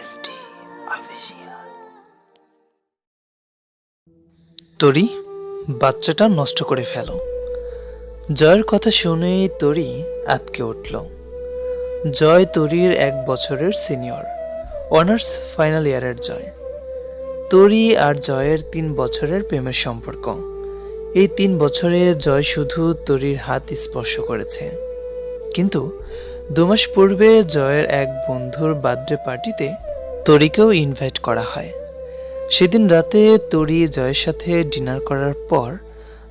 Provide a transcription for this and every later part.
Official তরি, বাচ্চাটা নষ্ট করে ফেলো। জয়ের কথা শুনেই তরি আটকে উঠল। জয় তরির এক বছরের সিনিয়র, অনার্স ফাইনাল ইয়ারের জয়। তরি আর জয়ের তিন বছরের প্রেমের সম্পর্ক। এই তিন বছরে জয় শুধু তরির হাত স্পর্শ করেছে। কিন্তু দু মাস পূর্বে জয়ের এক বন্ধুর বার্থডে পার্টিতে তরিকেও ইনভাইট করা হয়। সেদিন রাতে তরি জয়ের সাথে ডিনার করার পর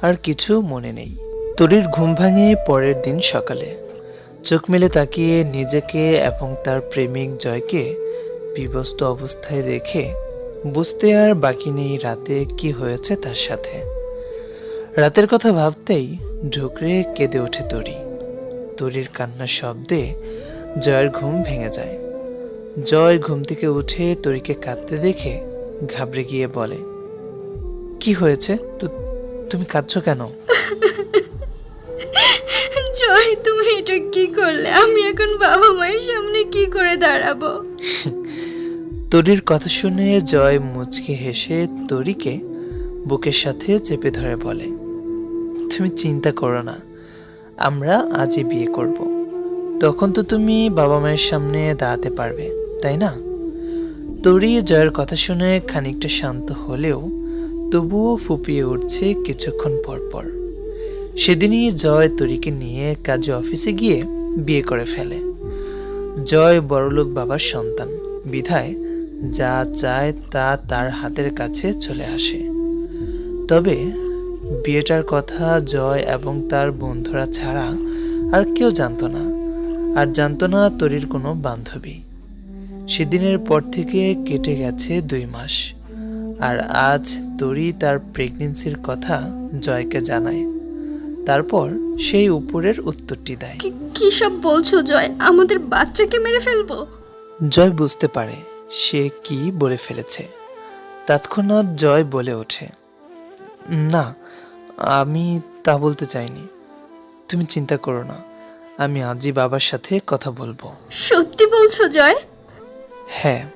আর কিছু মনে নেই। তরির ঘুম ভাঙে পরের দিন সকালে। চোখ মেলে তাকিয়ে নিজেকে এবং তার প্রেমিক জয়কে বিবস্ত অবস্থায় দেখে বুঝতে আর বাকি নেই রাতে কি হয়েছে তার সাথে। রাতের কথা ভাবতেই ঢুকরে কেঁদে ওঠে তরি। তরির কান্নার শব্দে জয়ের ঘুম ভেঙে যায়। জয় ঘুম থেকে উঠে তরিকে কাঁদতে দেখে ঘাবড়ে গিয়ে বলে কি হয়েছে? তুমি কাঁদছো কেন? জয় তুমি এটা কি করলে? আমি এখন বাবা মায়ের সামনে কি করে দাঁড়াবো? তরির কথা শুনে জয় মুচকে হেসে তরিকে বুকের সাথে চেপে ধরে বলে তুমি চিন্তা করো না আমরা আজই বিয়ে করব। তখন তো তুমি বাবা মায়ের সামনে দাঁড়াতে পারবে। তাই না? তরি জয়ের কথা শুনে খানিকটা শান্ত হলেও তবুও ফুপিয়ে উঠছে কিছুক্ষণ পর পর সেদিনই জয় তরিকে নিয়ে কাজে অফিসে গিয়ে বিয়ে করে ফেলে। জয় বড়লোক বাবার সন্তান, বিধায় যা চায় তা তার হাতের কাছে চলে আসে। তবে বিয়েটার কথা জয় এবং তার বন্ধুরা ছাড়া আর কেউ জানতো না, আর জানতো না তরির কোনো বান্ধবী। সেদিনের পর থেকে কেটে গেছে দুই মাস। আর আজ তরি তার প্রেগনেন্সির কথা জয়কে জানায়। তারপর সেই উপরের উত্তরটি দেয়। কি সব বলছো জয়? আমাদের বাচ্চাকে মেরে ফেলব? জয় বুঝতে পারে সে কি বলে ফেলেছে। তৎক্ষণাৎ জয় বলে ওঠে না আমি তা বলতে চাইনি। তুমি চিন্তা করো না আমি আজই বাবার সাথে কথা বলব। সত্যি বলছো জয়? হ্যাঁ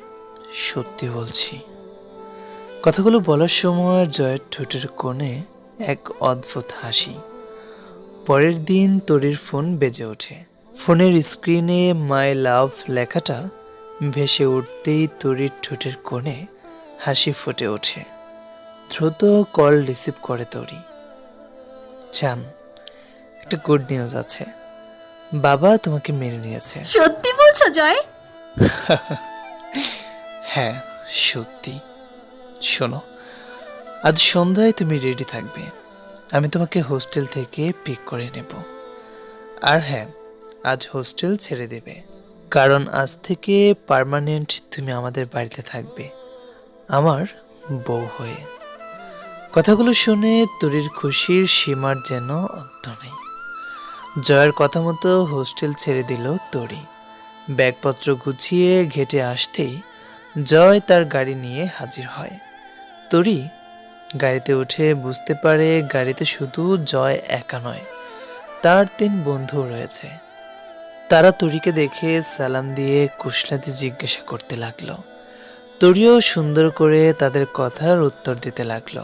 সত্যি বলছি। কথাগুলো বলার সময় জয়ের ঠোঁটের কোণে এক অদ্ভুত হাসি। পরের দিন তরির ফোন বেজে ওঠে। ফোনের স্ক্রিনে মাই লাভ লেখাটা ভেসে উঠতেই তরির ঠোঁটের কোণে হাসি ফুটে ওঠে। দ্রুত কল রিসিভ করে তরি। চান একটা গুড নিউজ আছে। বাবা তোমাকে মেনে নিয়েছে। সত্যি বলছো জয়? হ্যাঁ সত্যি। শোনো, আজ সন্ধ্যায় তুমি রেডি থাকবে। আমি তোমাকে হোস্টেল থেকে পিক করে নেব। আর হ্যাঁ আজ হোস্টেল ছেড়ে দেবে। কারণ আজ থেকে পার্মানেন্ট তুমি আমাদের বাড়িতে থাকবে, আমার বউ হয়ে। কথাগুলো শুনে তরির খুশির সীমার যেন অন্ত নেই। জয়ের কথা মতো হোস্টেল ছেড়ে দিল তরি। ব্যাগপত্র গুছিয়ে ঘেটে আসতেই জয় তার গাড়ি নিয়ে হাজির হয়। তরি গাড়িতে উঠে বুঝতে পারে গাড়িতে শুধু জয় একা নয়, তার তিন বন্ধু রয়েছে। তারা তরিকে দেখে সালাম দিয়ে কুশলাতে জিজ্ঞাসা করতে লাগল। তরিও সুন্দর করে তাদের কথার উত্তর দিতে লাগল।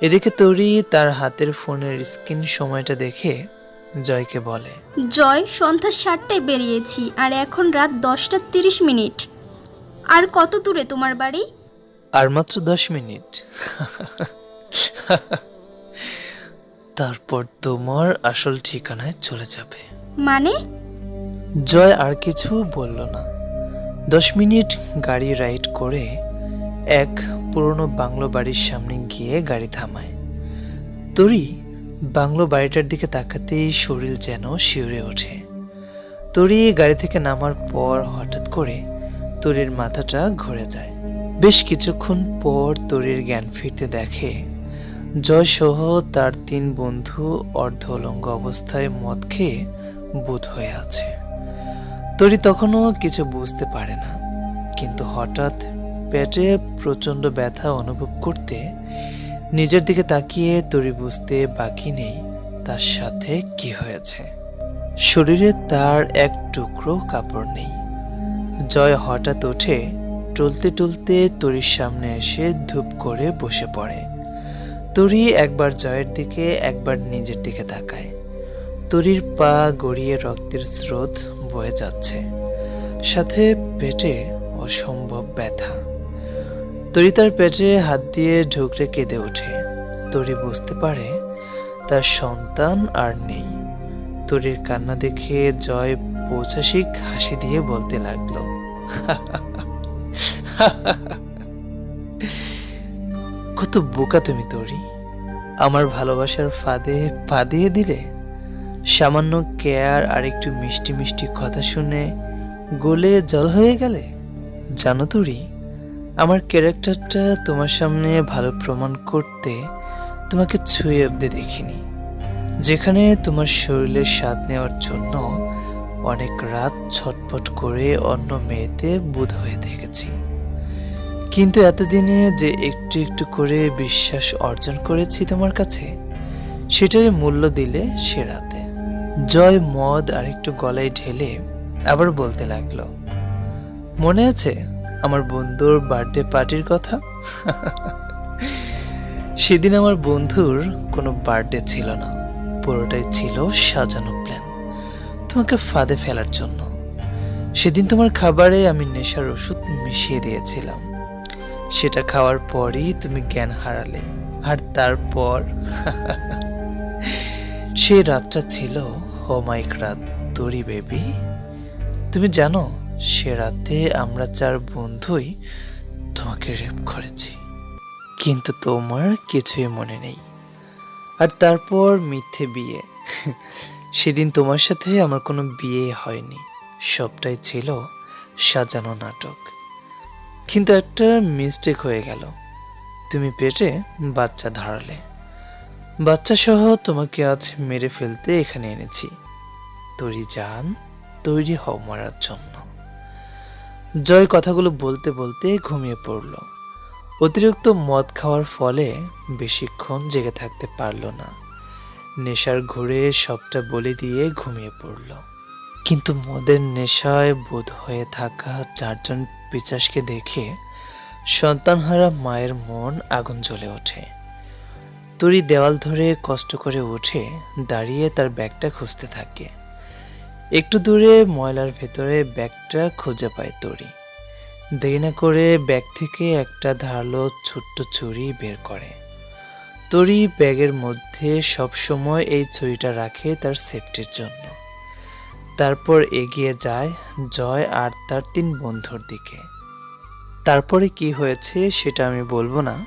এদিকে তরি তার হাতের ফোনের স্ক্রিন সময়টা দেখে জয়কে বলে, জয় সন্ধ্যা সাতটায় বেরিয়েছি আর এখন রাত দশটা তিরিশ মিনিট। আর কত দূরে তোমার বাড়ি? আর মাত্র দশ মিনিট। তারপর তোমার আসল ঠিকানায় চলে যাবে। মানে? জয় আর কিছু বলল না। দশ মিনিট গাড়ি রাইড করে এক পুরনো বাংলো বাড়ির সামনে গিয়ে গাড়ি থামায়। তরি বাংলো বাড়িটার দিকে তাকাতেই শরীর যেন শিউরে ওঠে। তরি গাড়ি থেকে নামার পর হঠাৎ করে তরির মাথাটা ঘুরে যায়। বেশ কিছুক্ষণ পর তরির জ্ঞান ফিরতে দেখে জয় সহ তার তিন বন্ধু অর্ধ উলঙ্গ অবস্থায় মদ খেয়ে বুধ হয়ে আছে। তরি তখনও কিছু বুঝতে পারে না, কিন্তু হঠাৎ পেটে প্রচণ্ড ব্যথা অনুভব করতে নিজের দিকে তাকিয়ে তরি বুঝতে বাকি নেই তার সাথে কি হয়েছে। শরীরে তার এক টুকরো কাপড় নেই। জয় হঠাৎ উঠে টলতে টলতে তরির সামনে এসে ধূপ করে বসে পড়ে। তরি একবার জয়ের দিকে, একবার নিজের দিকে তাকায়। তরির পা গড়িয়ে রক্তের স্রোত বয়ে যাচ্ছে। সাথে পেটে অসম্ভব ব্যথা। তরি তার পেটে হাত দিয়ে ঢুকরে কেঁদে ওঠে। তরি বুঝতে পারে তার সন্তান আর নেই। তরির কান্না দেখে জয় পৌঁছাসিক হাসি দিয়ে বলতে লাগল। কত বোকা তুমি তরি। আমার ভালোবাসার ফাঁদে পা দিয়ে দিলে? সামান্য কেয়ার আর একটু মিষ্টি মিষ্টি কথা শুনে গলে জল হয়ে গেলে? জানো তরি, আমার ক্যারেক্টারটা তোমার সামনে ভালো প্রমাণ করতে তোমাকে ছুঁয়ে অব্দি দেখিনি। যেখানে তোমার শরীরের স্বাদ নেওয়ার জন্য অনেক রাত ছটফট করে অন্য মেয়েতে বুধ হয়ে থেকেছি। কিন্তু এতদিনে যে একটু একটু করে বিশ্বাস অর্জন করেছি তোমার কাছে সেটারই মূল্য দিলে সে রাতে। জয় মদ আর একটু গলায় ঢেলে আবার বলতে লাগল, মনে আছে আমার বন্ধুর বার্থডে পার্টির কথা? সেদিন আমার বন্ধুর কোনো বার্থডে ছিল না। পুরোটাই ছিল সাজানো প্ল্যান তোমাকে ফাঁদে ফেলার জন্য। সেদিন তোমার খাবারে আমি নেশার ওষুধ মিশিয়ে দিয়েছিলাম। সেটা খাওয়ার পরই তুমি জ্ঞান হারালে। আর তারপর সেই রাতটা ছিল হোমাইক রাত তরি বেবি। তুমি জানো, সে রাতে আমরা চার বন্ধুই তোমাকে রেপ করেছি। কিন্তু তোমার কিছুই মনে নেই। আর তারপর মিথ্যে বিয়ে। সেদিন তোমার সাথে আমার কোনো বিয়ে হয়নি। সবটাই ছিল সাজানো নাটক। কিন্তু একটা মিস্টেক হয়ে গেল। তুমি পেটে বাচ্চা ধরালে। বাচ্চা সহ তোমাকে আজ মেরে ফেলতে এখানে এনেছি। তৈরি যান তৈরি হও মারার জন্য। জয় কথাগুলো বলতে বলতে ঘুমিয়ে পড়ল। অতিরিক্ত মদ খাওয়ার ফলে বেশিক্ষণ জেগে থাকতে পারল না। নেশার ঘুরে সবটা বলে দিয়ে ঘুমিয়ে পড়ল। কিন্তু মদের নেশায় বোধ হয়ে থাকা চারজন পিচাসকে দেখে সন্তানহারা মায়ের মন আগুন জ্বলে ওঠে। তরি দেওয়াল ধরে কষ্ট করে উঠে দাঁড়িয়ে তার ব্যাগটা খুঁজতে থাকে। একটু দূরে ময়লার ভেতরে ব্যাগটা খুঁজে পায় তরি। দেরি না করে ব্যাগ থেকে একটা ধারালো ছোট্ট ছুরি বের করে। তরি ব্যাগের মধ্যে সব সময় এই ছুরিটা রাখে তার সেফটির জন্য। তারপর এগিয়ে যায় জয় আর তার তিন বন্ধুর দিকে। তারপরে কি হয়েছে সেটা আমি বলব না।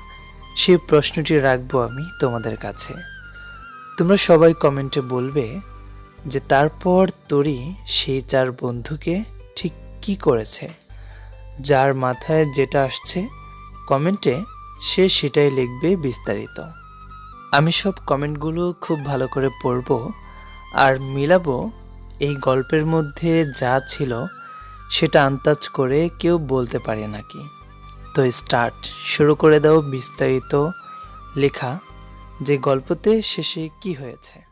সেই প্রশ্নটি রাখব আমি তোমাদের কাছে। তোমরা সবাই কমেন্টে বলবে যে তারপর তরি সেই চার বন্ধুকে ঠিক কি করেছে? যার মাথায় যেটা আসছে, কমেন্টে সে সেটাই লিখবে বিস্তারিত। আমি সব কমেন্টগুলো খুব ভালো করে পড়ব আর মিলাবো এই গল্পের মধ্যে যা ছিল সেটা আন্দাজ করে কেউ বলতে পারে নাকি। তো স্টার্ট, শুরু করে দাও বিস্তারিত লেখা যে গল্পতে শেষে কি হয়েছে।